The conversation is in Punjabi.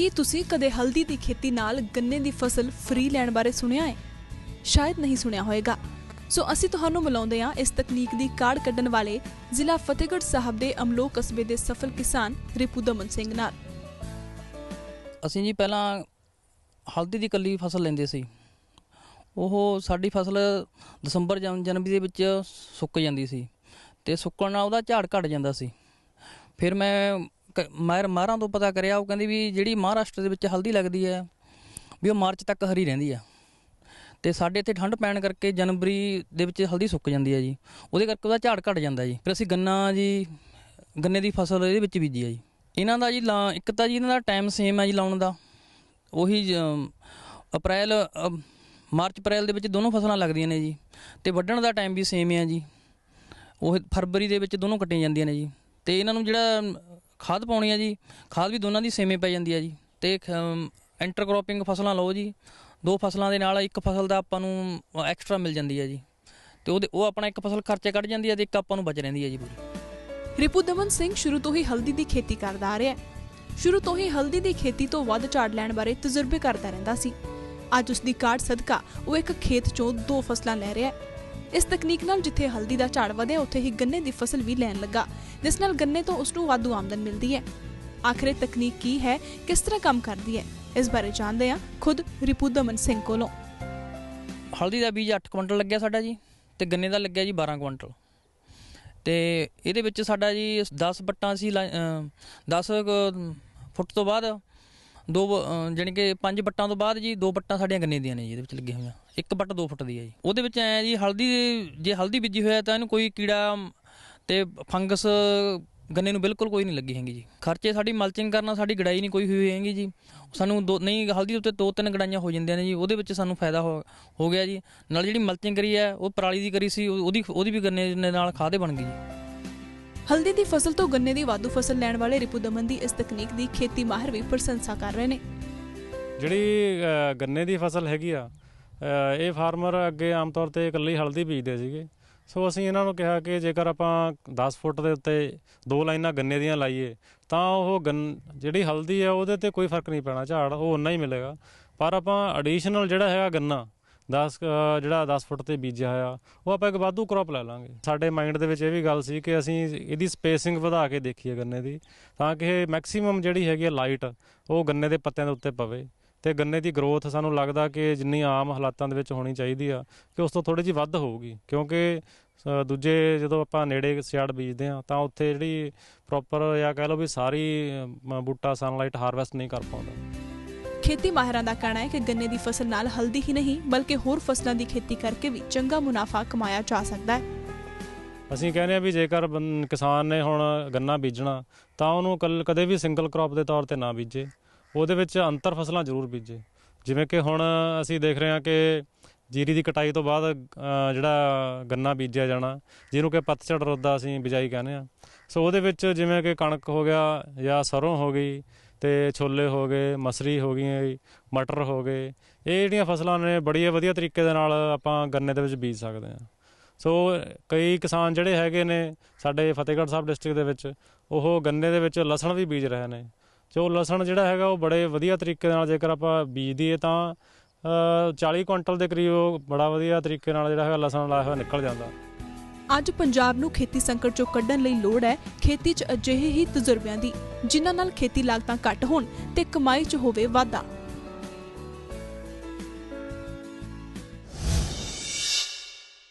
ਕੀ ਤੁਸੀਂ ਕਦੇ ਹਲਦੀ ਦੀ ਖੇਤੀ ਨਾਲ ਗੰਨੇ ਦੀ ਫਸਲ ਫ੍ਰੀ ਲੈਣ ਬਾਰੇ ਸੁਣਿਆ ਹੈ? ਸ਼ਾਇਦ ਨਹੀਂ ਸੁਣਿਆ ਹੋਵੇਗਾ। ਸੋ ਅਸੀਂ ਤੁਹਾਨੂੰ ਮਿਲਾਉਂਦੇ ਹਾਂ ਇਸ ਤਕਨੀਕ ਦੀ ਕਾਢ ਕੱਢਣ ਵਾਲੇ ਜ਼ਿਲ੍ਹਾ ਫਤਿਹਗੜ੍ਹ ਸਾਹਿਬ ਦੇ ਅਮਲੋ ਕਸਬੇ ਦੇ ਸਫਲ ਕਿਸਾਨ ਰਿਪੂ ਦਮਨ ਸਿੰਘ ਨਾਲ। ਅਸੀਂ ਜੀ ਪਹਿਲਾਂ ਹਲਦੀ ਦੀ ਕੱਲੀ ਫਸਲ ਲੈਂਦੇ ਸੀ। ਉਹ ਸਾਡੀ ਫਸਲ ਦਸੰਬਰ ਜਨਵਰੀ ਦੇ ਵਿੱਚ ਸੁੱਕ ਜਾਂਦੀ ਸੀ ਤੇ ਸੁੱਕਣ ਨਾਲ ਉਹਦਾ ਝਾੜ ਘਟ ਜਾਂਦਾ ਸੀ। ਫਿਰ ਮੈਂ ਕ- ਮਾਹਿਰ ਮਾਹਰਾਂ ਤੋਂ ਪਤਾ ਕਰਿਆ, ਉਹ ਕਹਿੰਦੀ ਵੀ ਜਿਹੜੀ ਮਹਾਰਾਸ਼ਟਰ ਦੇ ਵਿੱਚ ਹਲਦੀ ਲੱਗਦੀ ਹੈ, ਵੀ ਉਹ ਮਾਰਚ ਤੱਕ ਹਰੀ ਰਹਿੰਦੀ ਆ ਤੇ ਸਾਡੇ ਇੱਥੇ ਠੰਡ ਪੈਣ ਕਰਕੇ ਜਨਵਰੀ ਦੇ ਵਿੱਚ ਹਲਦੀ ਸੁੱਕ ਜਾਂਦੀ ਹੈ ਜੀ। ਉਹਦੇ ਕਰਕੇ ਉਹਦਾ ਝਾੜ ਘਟ ਜਾਂਦਾ ਜੀ। ਫਿਰ ਅਸੀਂ ਗੰਨਾ ਜੀ, ਗੰਨੇ ਦੀ ਫਸਲ ਇਹਦੇ ਵਿੱਚ ਬੀਜੀ ਆ ਜੀ। ਇਹਨਾਂ ਦਾ ਜੀ ਲਾ- ਇੱਕ ਤਾਂ ਜੀ ਇਹਨਾਂ ਦਾ ਟਾਈਮ ਸੇਮ ਹੈ ਜੀ ਲਾਉਣ ਦਾ। ਉਹੀ ਅਪ੍ਰੈਲ ਮਾਰਚ, ਅਪ੍ਰੈਲ ਦੇ ਵਿੱਚ ਦੋਨੋਂ ਫਸਲਾਂ ਲੱਗਦੀਆਂ ਨੇ ਜੀ। ਤੇ ਵੱਢਣ ਦਾ ਟਾਈਮ ਵੀ ਸੇਮ ਹੈ ਜੀ। ਉਹ ਫਰਵਰੀ ਦੇ ਵਿੱਚ ਦੋਨੋਂ ਕੱਟੀਆਂ ਜਾਂਦੀਆਂ ਨੇ ਜੀ। ਤੇ ਇਹਨਾਂ ਨੂੰ ਜਿਹੜਾ ਖਾਦ ਪਾਉਣੀ ਆ ਜੀ। ਖਾਦ ਵੀ ਦੋਨਾਂ ਦੀ ਸੇਮੇ ਪੈ ਜਾਂਦੀ ਹੈ ਜੀ। ਤੇ ਇੰਟਰ ਫਸਲਾਂ ਲਓ ਜੀ। ਦੋ ਫਸਲਾਂ ਦੇ ਨਾਲ ਇੱਕ ਫਸਲ ਦਾ ਆਪਾਂ ਨੂੰ ਐਕਸਟਰਾ ਮਿਲ ਜਾਂਦੀ ਹੈ ਜੀ। ਤੇ ਉਹਦੇ, ਉਹ ਆਪਣਾ ਇੱਕ ਫਸਲ ਖਰਚੇ ਕੱਢ ਜਾਂਦੀ ਹੈ ਤੇ ਇੱਕ ਆਪਾਂ ਨੂੰ ਬਚ ਰਹਿੰਦੀ ਹੈ ਜੀ ਪੂਰੀ। ਰਿਪੂ ਦਮਨ ਸਿੰਘ ਸ਼ੁਰੂ ਤੋਂ ਹੀ ਹਲਦੀ ਦੀ ਖੇਤੀ ਕਰਦਾ ਆ ਰਿਹਾ ਹੈ। ਸ਼ੁਰੂ ਤੋਂ ਹੀ ਹਲਦੀ ਦੀ ਖੇਤੀ ਤੋਂ ਵੱਧ ਝਾੜ ਲੈਣ ਬਾਰੇ ਤਜਰਬੇ ਕਰਦਾ ਰਹਿੰਦਾ ਸੀ। ਅੱਜ ਉਸ ਦੀ ਕਾਢ ਸਦਕਾ ਉਹ ਇੱਕ ਖੇਤ ਚੋਂ ਦੋ ਫਸਲਾਂ ਲੈ ਰਿਹਾ ਹੈ। ਇਸ ਤਕਨੀਕ ਨਾਲ ਜਿੱਥੇ ਹਲਦੀ ਦਾ ਝਾੜ ਵਧਿਆ, ਉੱਥੇ ਹੀ ਗੰਨੇ ਦੀ ਫਸਲ ਵੀ ਲੈਣ ਲੱਗਾ, ਜਿਸ ਨਾਲ ਗੰਨੇ ਤੋਂ ਉਸ ਨੂੰ ਵਾਧੂ ਆਮਦਨ ਮਿਲਦੀ ਹੈ। ਆਖਰ ਤਕਨੀਕ ਕੀ ਹੈ, ਕਿਸ ਤਰ੍ਹਾਂ ਕੰਮ ਕਰਦੀ ਹੈ, ਇਸ ਬਾਰੇ ਜਾਣਦੇ ਹਾਂ ਖੁਦ ਰਿਪੂ ਦਮਨ ਸਿੰਘ ਕੋਲੋਂ। ਹਲਦੀ ਦਾ ਬੀਜ 8 ਕੁਇੰਟਲ ਲੱਗਿਆ ਸਾਡਾ ਜੀ, ਤੇ ਗੰਨੇ ਦਾ ਲੱਗਿਆ ਜੀ 12 ਕੁਇੰਟਲ। ਤੇ ਇਹਦੇ ਵਿੱਚ ਸਾਡਾ ਜੀ 10 ਬੱਟਾਂ ਸੀ 10 ਫੁੱਟ ਤੋਂ ਬਾਅਦ ਦੋ ਅ, ਜਾਣੀ ਕਿ ਪੰਜ ਬੱਟਾਂ ਤੋਂ ਬਾਅਦ ਜੀ ਦੋ ਬੱਟਾਂ ਸਾਡੀਆਂ ਗੰਨੇ ਦੀਆਂ ਨੇ ਜੀ ਇਹਦੇ ਵਿੱਚ ਲੱਗੀਆਂ ਹੋਈਆਂ। ਇੱਕ ਬੱਟ 2 ਫੁੱਟ ਦੀ ਹੈ ਜੀ। ਉਹਦੇ ਵਿੱਚ ਐ ਜੀ ਹਲਦੀ ਜੇ ਹਲਦੀ ਬੀਜੀ ਹੋਇਆ ਤਾਂ ਇਹਨੂੰ ਕੋਈ ਕੀੜਾ ਤੇ ਫੰਗਸ ਗੰਨੇ ਨੂੰ ਬਿਲਕੁਲ ਕੋਈ ਨਹੀਂ ਲੱਗੀ ਹੈਗੀ ਜੀ। ਖਰਚੇ ਸਾਡੀ ਮਲਚਿੰਗ ਕਰਨਾ ਸਾਡੀ ਗੜਾਈ ਨਹੀਂ ਕੋਈ ਹੋਈ ਹੈਗੀ ਜੀ। ਸਾਨੂੰ ਦੋ ਨਹੀਂ ਹਲਦੀ ਉੱਤੇ ਦੋ ਤਿੰਨ ਗੜਾਈਆਂ ਹੋ ਜਾਂਦੀਆਂ ਨੇ ਜੀ ਉਹਦੇ ਵਿੱਚ ਸਾਨੂੰ ਫਾਇਦਾ ਹੋ ਹੋ ਗਿਆ ਜੀ। ਨਾਲ ਜਿਹੜੀ ਮਲਚਿੰਗ ਕਰੀ ਹੈ ਉਹ ਪਰਾਲੀ ਦੀ ਕਰੀ ਸੀ ਉਹ- ਉਹਦੀ ਉਹਦੀ ਵੀ ਗੰਨੇ ਦੇ ਨਾਲ ਖਾਦੇ ਬਣ ਗਈ ਜੀ। ਹਲਦੀ ਦੀ ਫਸਲ ਤੋਂ ਗੰਨੇ ਦੀ ਵਾਧੂ ਫਸਲ ਲੈਣ ਵਾਲੇ ਰਿਪੂ ਦਮਨ ਦੀ ਇਸ ਤਕਨੀਕ ਦੀ ਖੇਤੀ ਮਾਹਰ ਵੀ ਪ੍ਰਸ਼ੰਸਾ ਕਰ ਰਹੇ ਨੇ। ਜਿਹੜੀ ਅ, ਗੰਨੇ ਦੀ ਫਸਲ ਹੈਗੀ ਆ ਅ, ਇਹ ਫਾਰਮਰ ਅੱਗੇ ਆਮ ਤੌਰ ਤੇ ਇਕੱਲੀ ਹਲਦੀ ਬੀਜਦੇ ਸੀਗੇ। ਸੋ ਅਸੀਂ ਇਹਨਾਂ ਨੂੰ ਕਿਹਾ ਕਿ ਜੇਕਰ ਆਪਾਂ 10 ਫੁੱਟ ਦੇ ਉੱਤੇ ਦੋ ਲਾਈਨਾਂ ਗੰਨੇ ਦੀਆਂ ਲਾਈਏ ਤਾਂ ਉਹ ਗੰਨ ਜਿਹੜੀ ਹਲਦੀ ਆ ਉਹਦੇ ਤੇ ਕੋਈ ਫ਼ਰਕ ਨਹੀਂ ਪੈਣਾ ਝਾੜ ਉਹ ਉਨਾ ਹੀ ਮਿਲੇਗਾ। ਪਰ ਆਪਾਂ ਐਡੀਸ਼ਨਲ ਜਿਹੜਾ ਹੈਗਾ ਗੰਨਾ 10 ਜਿਹੜਾ 10 ਫੁੱਟ ਤੇ ਬੀਜਿਆ ਹੋਇਆ, ਉਹ ਆਪਾਂ ਇੱਕ ਵਾਧੂ ਕ੍ਰੌਪ ਲੈ ਲਾਂਗੇ। ਸਾਡੇ ਮਾਈਂਡ ਦੇ ਵਿੱਚ ਇਹ ਵੀ ਗੱਲ ਸੀ ਕਿ ਅਸੀਂ ਇਹਦੀ ਸਪੇਸਿੰਗ ਵਧਾ ਕੇ ਦੇਖੀਏ ਗੰਨੇ ਦੀ, ਤਾਂ ਕਿ ਮੈਕਸਿਮਮ ਜਿਹੜੀ ਹੈਗੀ ਆ ਲਾਈਟ ਉਹ ਗੰਨੇ ਦੇ ਪੱਤਿਆਂ ਦੇ ਉੱਤੇ ਪਵੇ। ਤੇ ਗੰਨੇ ਦੀ ਗਰੋਥ ਸਾਨੂੰ ਲੱਗਦਾ ਕਿ ਜਿੰਨੀ ਆਮ ਹਾਲਾਤਾਂ ਦੇ ਵਿੱਚ ਹੋਣੀ ਚਾਹੀਦੀ ਆ, ਕਿ ਉਸ ਤੋਂ ਥੋੜੀ ਜਿਹੀ ਵੱਧ ਹੋਊਗੀ। ਕਿਉਂਕਿ ਦੂਜੇ ਜਦੋਂ ਆਪਾਂ ਨੇੜੇ ਸਿਆੜ ਬੀਜਦੇ ਆ, ਤਾਂ ਉੱਥੇ ਜਿਹੜੀ ਪ੍ਰੋਪਰ ਜਾਂ ਕਹਿ ਲਓ ਵੀ ਸਾਰੀ ਬੂਟਾ ਸਨਲਾਈਟ ਹਾਰਵੈਸਟ ਨਹੀਂ ਕਰ ਪਾਉਂਦਾ। ਖੇਤੀ ਮਾਹਿਰਾਂ ਦਾ ਕਹਿਣਾ ਹੈ ਕਿ ਗੰਨੇ ਦੀ ਫਸਲ ਨਾਲ ਹਲਦੀ ਹੀ ਨਹੀਂ, ਬਲਕਿ ਹੋਰ ਫਸਲਾਂ ਦੀ ਖੇਤੀ ਕਰਕੇ ਵੀ ਚੰਗਾ ਮੁਨਾਫਾ ਕਮਾਇਆ ਜਾ ਸਕਦਾ ਹੈ। ਅਸੀਂ ਕਹਿੰਦੇ ਆ ਵੀ ਜੇਕਰ ਕਿਸਾਨ ਨੇ ਹੁਣ ਗੰਨਾ ਬੀਜਣਾ, ਤਾਂ ਉਹਨੂੰ ਕੱਲ ਕਦੇ ਵੀ ਸਿੰਗਲ ਕ੍ਰੌਪ ਦੇ ਤੌਰ ਤੇ ਨਾ ਬੀਜੇ। ਉਹਦੇ ਵਿੱਚ ਅੰਤਰ ਫਸਲਾਂ ਜ਼ਰੂਰ ਬੀਜੇ। ਜਿਵੇਂ ਕਿ ਹੁਣ ਅਸੀਂ ਦੇਖ ਰਹੇ ਹਾਂ ਕਿ ਜੀਰੀ ਦੀ ਕਟਾਈ ਤੋਂ ਬਾਅਦ ਜਿਹੜਾ ਗੰਨਾ ਬੀਜਿਆ ਜਾਣਾ, ਜਿਹਨੂੰ ਕਿ ਪਤਝੜ ਰੁੱਤ ਅਸੀਂ ਬਿਜਾਈ ਕਹਿੰਦੇ ਆ ਸੋ ਉਹਦੇ ਵਿੱਚ ਜਿਵੇਂ ਕਿ ਕਣਕ ਹੋ ਗਿਆ ਜਾਂ ਸਰੋਂ ਹੋ ਗਈ ਤੇ ਛੋਲੇ ਹੋ ਗਏ ਮਸਰੀ ਹੋ ਗਈ ਮਟਰ ਹੋ ਗਏ। ਇਹ ਜਿਹੜੀਆਂ ਫਸਲਾਂ ਨੇ ਬੜੀ ਵਧੀਆ ਤਰੀਕੇ ਦੇ ਨਾਲ ਆਪਾਂ ਗੰਨੇ ਦੇ ਵਿੱਚ ਬੀਜ ਸਕਦੇ ਹਾਂ। ਸੋ ਕਈ ਕਿਸਾਨ ਜਿਹੜੇ ਹੈਗੇ ਨੇ ਸਾਡੇ ਫਤਿਹਗੜ੍ਹ ਸਾਹਿਬ ਡਿਸਟ੍ਰਿਕਟ ਦੇ ਵਿੱਚ ਉਹ ਗੰਨੇ ਦੇ ਵਿੱਚ ਲਸਣ ਵੀ ਬੀਜ ਰਹੇ ਨੇ। ਜੋ ਲਸਣ ਜਿਹੜਾ ਹੈਗਾ ਉਹ ਬੜੇ ਵਧੀਆ ਤਰੀਕੇ ਨਾਲ ਜੇਕਰ ਆਪਾਂ ਬੀਜ ਦਈਏ ਤਾਂ ਅ, 40 ਕੁਇੰਟਲ ਦੇ ਕਰੀਬ ਉਹ ਬੜਾ ਵਧੀਆ ਤਰੀਕੇ ਨਾਲ ਜਿਹੜਾ ਹੈਗਾ ਲਸਣ ਲਾਇਆ ਹੋਇਆ ਨਿਕਲ ਜਾਂਦਾ। ਅੱਜ ਪੰਜਾਬ ਨੂੰ ਖੇਤੀ ਸੰਕਟ ਚੋਂ ਕੱਢਣ ਲਈ ਲੋੜ ਹੈ, ਖੇਤੀ 'ਚ ਅਜਿਹੇ ਹੀ ਤਜਰਬਿਆਂ ਦੀ, ਜਿਨ੍ਹਾਂ ਨਾਲ ਖੇਤੀ ਲਾਗਤਾਂ ਘੱਟ ਹੋਣ ਤੇ ਕਮਾਈ 'ਚ ਹੋਵੇ ਵਾਧਾ।